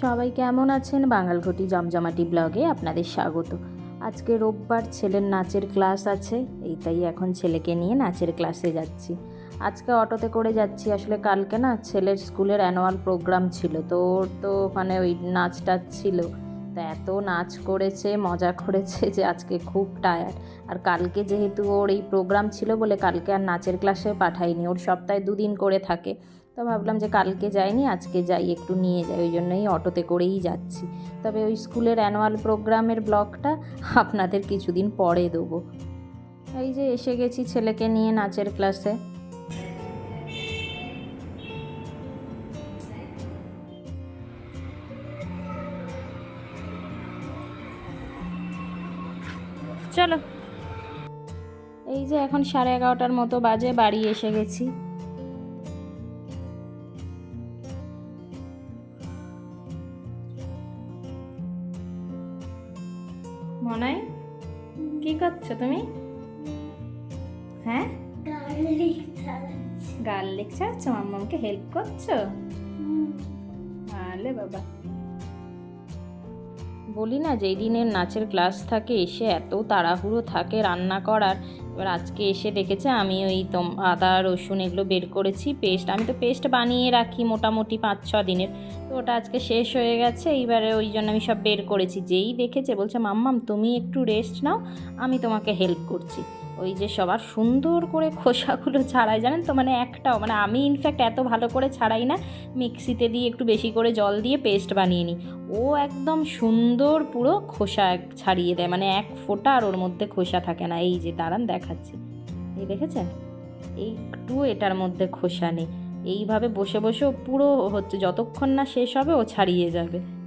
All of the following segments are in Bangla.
সবাই কেমন আছেন? বাঙালঘটি জমজমাটি ব্লগে আপনাদের স্বাগত। আজকে রোববার ছেলের নাচের ক্লাস আছে, এই তাই এখন ছেলেকে নিয়ে নাচের ক্লাসে যাচ্ছি। আজকে অটোতে করে যাচ্ছি, আসলে কালকে না ছেলের স্কুলের অ্যানুয়াল প্রোগ্রাম ছিল, তো ওর তো মানে ওই নাচ টাচ ছিল। তা এত নাচ করেছে, মজা করেছে যে আজকে খুব টায়ার্ড আর কালকে যেহেতু ওর এই প্রোগ্রাম ছিল বলে কালকে আর নাচের ক্লাসে পাঠাইনি ওর সপ্তাহে দুদিন করে থাকে। তো ভাবলাম যে কালকে যাইনি, আজকে যাই, একটু নিয়ে যাই, ওই জন্যই অটোতে করেই যাচ্ছি। তবে ওই স্কুলের অ্যানুয়াল প্রোগ্রামের ব্লগটা আপনাদের কিছুদিন পরে দেবো। এই যে এসে গেছি ছেলেকে নিয়ে নাচের ক্লাসে চলো। এই যে এখন সাড়ে এগারোটার মতো বাজে বাড়ি এসে গেছি। মনাই কি করছ তুমি? হ্যাঁ? গার্লিক চাচ্ছ মাম্মামকে হেল্প করছ? আলে বাবা। বলি না যেই দিনের নাচের ক্লাস থাকে, এসে এত তাড়াহুড়ো থাকে রান্না করার। এবার আজকে এসে দেখেছে আমি ওই তোম আদা, রসুন এগুলো বের করেছি, পেস্ট। আমি তো পেস্ট বানিয়ে রাখি মোটামুটি পাঁচ ছ দিনের। তো ওটা আজকে শেষ হয়ে গেছে, এইবারে ওই জন্য আমি সব বের করেছি। যেই দেখেছে বলছে, মাম্মাম, তুমি একটু রেস্ট নাও, আমি তোমাকে হেল্প করছি। ওই যে সবার সুন্দর করে খোসাগুলো ছাড়াই, জানেন তো? মানে একটাও মানে আমি ইনফ্যাক্ট এত ভালো করে ছাড়াই না, মিক্সিতে দিয়ে একটু বেশি করে জল দিয়ে পেস্ট বানিয়ে নিই। ও একদম সুন্দর পুরো খোসা ছাড়িয়ে দেয় মানে এক ফোঁটা আর ওর মধ্যে খোসা থাকে না। এই যে, দাঁড়ান দেখাচ্ছি। এই দেখেছেন? একটু এটার মধ্যে খোসা নেই। এইভাবে বসে বসে পুরো হচ্ছে, যতক্ষণ না শেষ হবে ও ছাড়িয়ে যাবে।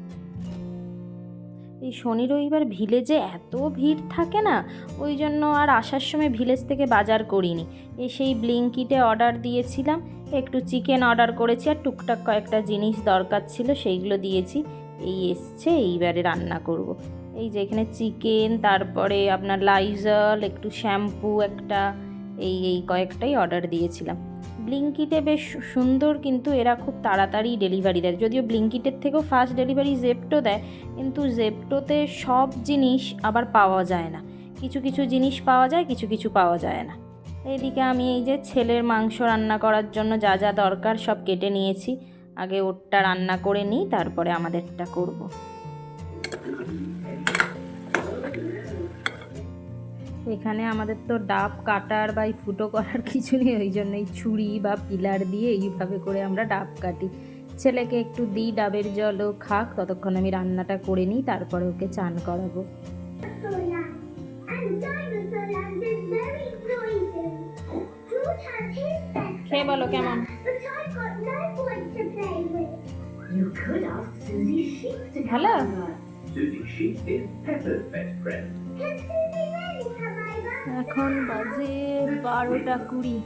এই শনি রবিবার ভিলেজে এত ভিড় থাকে না? ওই জন্য আর আসার সময় ভিলেজ থেকে বাজার করিনি। এসেই ব্লিঙ্কিটে অর্ডার দিয়েছিলাম, একটু চিকেন অর্ডার করেছি আর টুকটাক কয়েকটা জিনিস দরকার ছিল, সেইগুলো দিয়েছি। এই এসছে, এইবারে রান্না করব। এই যে এখানে চিকেন, তারপরে আপনার লাইজল, একটু শ্যাম্পু একটা, এই এই কয়েকটাই অর্ডার দিয়েছিলাম। ব্লিঙ্কিটে বেশ সুন্দর কিন্তু এরা খুব তাড়াতাড়ি ডেলিভারি দেয়। যদিও ব্লিঙ্কিটের থেকেও ফাস্ট ডেলিভারি জেপটো দেয়, কিন্তু জেপটোতে সব জিনিস আবার পাওয়া যায় না। কিছু কিছু জিনিস পাওয়া যায়, কিছু কিছু পাওয়া যায় না। এইদিকে আমি এই যে ছেলের মাংস রান্না করার জন্য যা যা দরকার সব কেটে নিয়েছি। আগে ওরটা রান্না করে নিই, তারপরে আমাদেরটা করব। এখানে আমাদের তো ডাব কাটার বা ফুটো করার কিছু নেই ওই জন্য এই ছুরি বা পিলার দিয়ে এইভাবে করে আমরা ডাব কাটি। ছেলেকে একটু দিই ডাবের জল ও খাক ততক্ষণ আমি রান্নাটা করে নিই তারপরে ওকে চান করাবো। খেয়ে বলো কেমন? ভালো এখন বাজে বারোটা কুড়ি।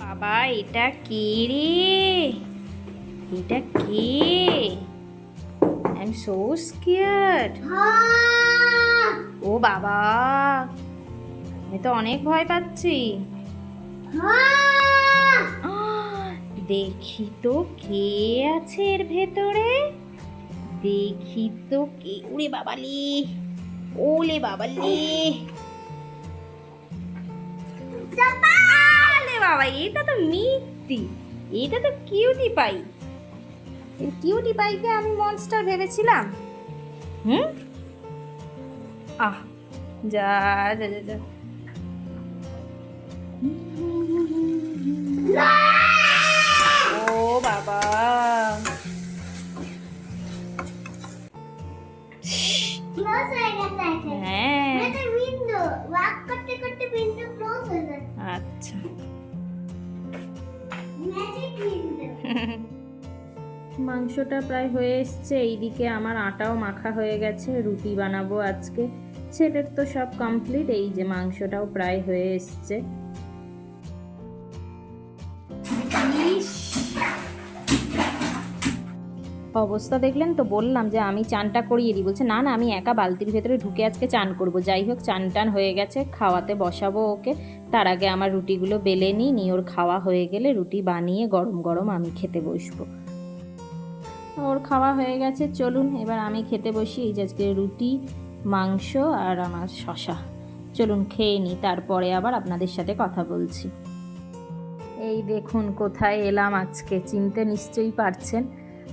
বাবা, এটা কে রে? এটা কে? I am so scared! ও বাবা, আমি তো অনেক ভয় পাচ্ছি! দেখি তো কে আছে এর ভেতরে। দেখি তো কে উড়ে বাবালি। ওলে বাবালি আলে বাবা, এটা তো মিথ্যি এটা তো কিউটি পাই কিউটি পাইকে আমি মনস্টার ভেবেছিলাম। হুম? আহ, যা যা যা যা। ও বাবা। Close হয়ে গেছে হ্যাঁ window. Walk করতে করতে close হয়ে যাচ্ছে। আচ্ছা window. মাংসটা প্রায় হয়ে এসছে এইদিকে আমার আটাও মাখা হয়ে গেছে রুটি বানাবো আজকে ছেলের তো সব কমপ্লিট এই যে মাংসটাও প্রায় হয়ে এসছে অবস্থা দেখলেন তো বললাম যে আমি চানটা করিয়ে দিই। বলছে, না না, আমি একা বালতির ভেতরে ঢুকে আজকে চান করব। যাই হোক চান টান হয়ে গেছে, খাওয়াতে বসাবো ওকে। তার আগে আমার রুটিগুলো বেলে নিই, নিয়ে ওর খাওয়া হয়ে গেলে রুটি বানিয়ে গরম গরম আমি খেতে বসবো। ওর খাওয়া হয়ে গেছে, চলুন, এবার আমি খেতে বসি। এই যে আজকে রুটি, মাংস আর আমার শশা। চলুন, খেয়ে নিই, তারপরে আবার আপনাদের সাথে কথা বলছি। এই দেখুন, কোথায় এলাম আজকে। চিনতে নিশ্চয়ই পারছেন।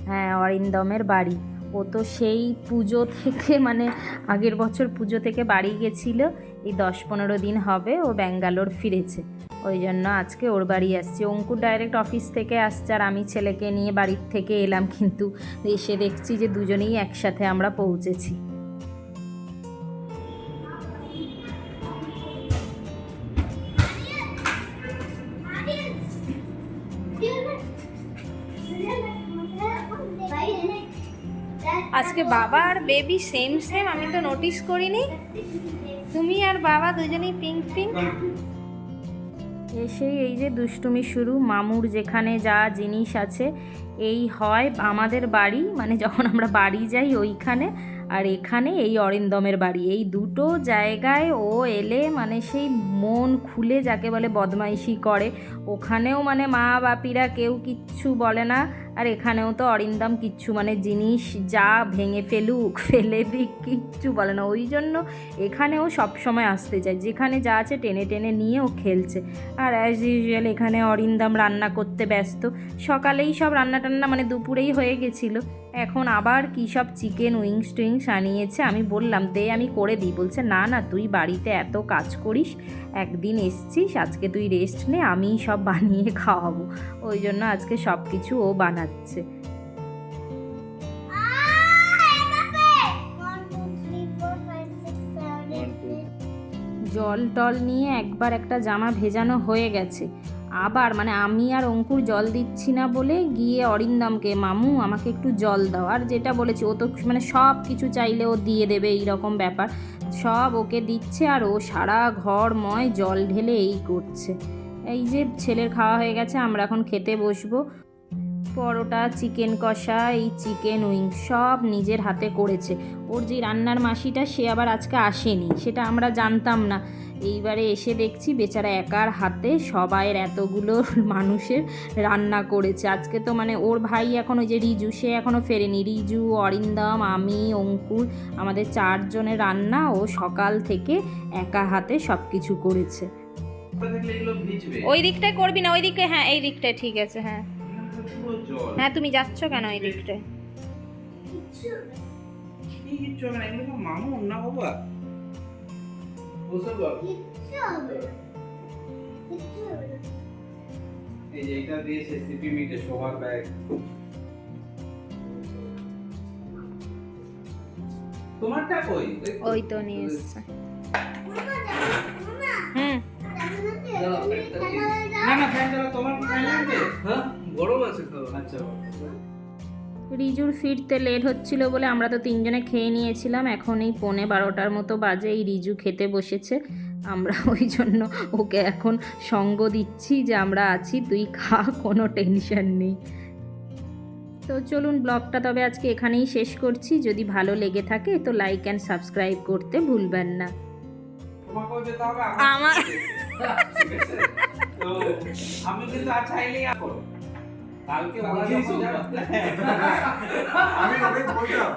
হ্যাঁ অরিন্দমের বাড়ি। ও তো সেই পুজো থেকে মানে আগের বছর পুজো থেকে বাড়ি গেছিল। এই দশ পনেরো দিন হবে ও ব্যাঙ্গালোর ফিরেছে। ওই জন্য আজকে ওর বাড়ি আসছে। অঙ্কুর ডাইরেক্ট অফিস থেকে আসছে আর আমি ছেলেকে নিয়ে বাড়ির থেকে এলাম। কিন্তু এসে দেখছি যে দুজনেই একসাথে আমরা পৌঁছেছি। আজকে বাবা আর বেবি সেম সেম আমি তো নোটিস করিনি। তুমি আর বাবা দুজনেই পিঙ্ক পিঙ্ক এসেই এই যে দুষ্টুমি শুরু, মামুর যেখানে যা জিনিস আছে এই হয় আমাদের বাড়ি মানে যখন আমরা বাড়ি যাই ওইখানে, আর এখানে এই অরিন্দমের বাড়ি। এই দুটো জায়গায় ও এলে মানে সেই মন খুলে যাকে বলে বদমাইশি করে। ওখানেও মানে মা বাপিরা কেউ কিচ্ছু বলে না, আর এখানেও তো অরিন্দম কিচ্ছু মানে জিনিস যা ভেঙে ফেলুক, ফেলে দিক কিচ্ছু বলে না। ওই জন্য এখানেও সবসময় আসতে চায়। যেখানে যা আছে টেনে টেনে নিয়ে ও খেলছে। আর অ্যাজ ইউজুয়াল এখানে অরিন্দম রান্না করতে ব্যস্ত। সকালেই সব রান্না টান্না মানে দুপুরেই হয়ে গেছিল। এখন আবার কী সব চিকেন উইংস টুইংস আনিয়েছে, আমি বললাম, দে, আমি করে দিই। বলছে, না না, তুই বাড়িতে এত কাজ করিস, একদিন এসছিস, আজকে তুই রেস্ট নে, আমিই সব বানিয়ে খাওয়াবো। ওই জন্য আজকে সব কিছু ও বানাচ্ছে। জল টল নিয়ে একবার একটা জামা ভেজানো হয়ে গেছে। আবার মানে আমি আর অঙ্কুর জল দিচ্ছি না বলে গিয়ে অরিন্দমকে, মামু, আমাকে একটু জল দাও। আর যেটা বলেছি, ও তো মানে সব কিছু চাইলে ও দিয়ে দেবে এই রকম ব্যাপার। সব ওকে দিচ্ছে আর ও সারা ঘরময় জল ঢেলে এই করছে। এই যে ছেলের খাওয়া হয়ে গেছে, আমরা এখন খেতে বসবো। পরোটা চিকেন কষা এই চিকেন উইং সব নিজের হাতে করেছে। ওর যে রান্নার মাসিটা সে আবার আজকে আসেনি সেটা আমরা জানতাম না। এইবারে এসে দেখছি বেচারা একার হাতে সবাইয়ের এতগুলো মানুষের রান্না করেছে। আজকে তো মানে ওর ভাই এখন ওই যে রিজু সে এখনও ফেরেনি। রিজু অরিন্দম আমি অঙ্কুর আমাদের চারজনের রান্না ও সকাল থেকে একা হাতে সব কিছু করেছে ওই দিকটায় করবি না? ওই দিকে হ্যাঁ এই দিকটায় ঠিক আছে হ্যাঁ। পুরো জল। হ্যাঁ তুমি যাচ্ছ কেন এই দিকটায়? কি কিচ্ছু হবে না। এগুলো তো না। বাবা বুঝতে পারব এই যে এটা দিয়েছে সিপি মিটে ব্যাগ তোমারটা কই? ওই তো। নিয়ে এসছে। হুম। না না ফ্যান তোমার ফ্যান লাগবে? হ্যাঁ? গরম আছে আচ্ছা। রিজুর ফিরতে লেট হচ্ছিল বলে আমরা তো তিনজনে খেয়ে নিয়েছিলাম। এখন এই পৌনে বারোটার মতো বাজে এই রিজু খেতে বসেছে। আমরা ওই জন্য ওকে এখন সঙ্গ দিচ্ছি যে আমরা আছি তুই খা কোনো টেনশন নেই। তো চলুন ব্লগটা তবে আজকে এখানেই শেষ করছি। যদি ভালো লেগে থাকে তো লাইক অ্যান্ড সাবস্ক্রাইব করতে ভুলবেন না। আমার- আমি কিন্তু কালকে ওরা যখন যাবে- আমি ওকে বললাম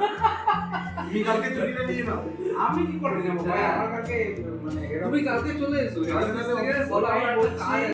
তুমি কালকে ছুটিটা নিয়ে নাও। আমি কি করে যাব ভাই আমার কাছে মানে তুমি কালকে চলে এসো। বলো আমি আমার বলছি, কাজ